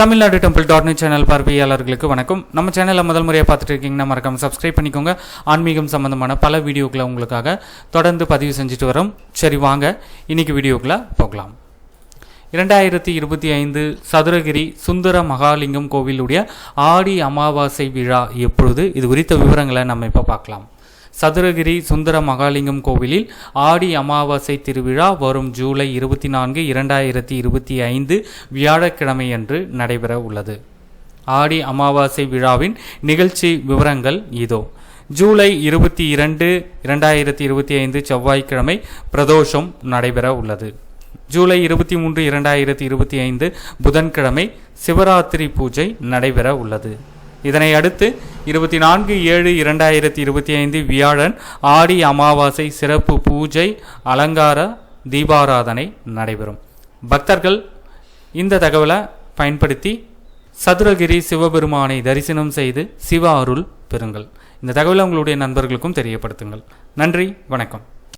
Tamil Nadu temple dot net channel பார்வையாளர்களுக்கு வணக்கம். நம்ம சேனலில் முதல் முறையாக பார்த்துட்டு இருக்கீங்கன்னா மறக்காம சப்ஸ்கிரைப் பண்ணிக்கோங்க. ஆன்மீகம் சம்பந்தமான பல வீடியோக்களை உங்களுக்காக தொடர்ந்து பதிவு செஞ்சுட்டு வரோம். சரி வாங்க. இன்னைக்கு வீடியோக்களை போகலாம். இரண்டாயிரத்தி இருபத்தி ஐந்து சதுரகிரி சுந்தர மகாலிங்கம் கோவிலுடைய ஆடி அமாவாசை விழா எப்பொழுது? இது குறித்த விவரங்களை நம்ம இப்போ பார்க்கலாம். சதுரகிரி சுந்தர மகாலிங்கம் கோவிலில் ஆடி அமாவாசை திருவிழா வரும் ஜூலை இருபத்தி நான்கு இரண்டாயிரத்தி இருபத்தி ஐந்து வியாழக்கிழமையன்று நடைபெற உள்ளது. ஆடி அமாவாசை விழாவின் நிகழ்ச்சி விவரங்கள் இதோ. ஜூலை இருபத்தி இரண்டு இரண்டாயிரத்தி இருபத்தி ஐந்து செவ்வாய்க்கிழமை பிரதோஷம் நடைபெற உள்ளது. ஜூலை இருபத்தி மூன்று இரண்டாயிரத்தி இருபத்தி ஐந்து புதன்கிழமை சிவராத்திரி பூஜை நடைபெற உள்ளது. இதனை அடுத்து இருபத்தி நான்கு ஏழு இரண்டாயிரத்தி இருபத்தி ஐந்து வியாழன் ஆடி அமாவாசை சிறப்பு பூஜை அலங்கார தீபாராதனை நடைபெறும். பக்தர்கள் இந்த தகவலை பயன்படுத்தி சதுரகிரி சிவபெருமானை தரிசனம் செய்து சிவ அருள் பெறுங்கள். இந்த தகவலை உங்களுடைய நண்பர்களுக்கும் தெரியப்படுத்துங்கள். நன்றி வணக்கம்.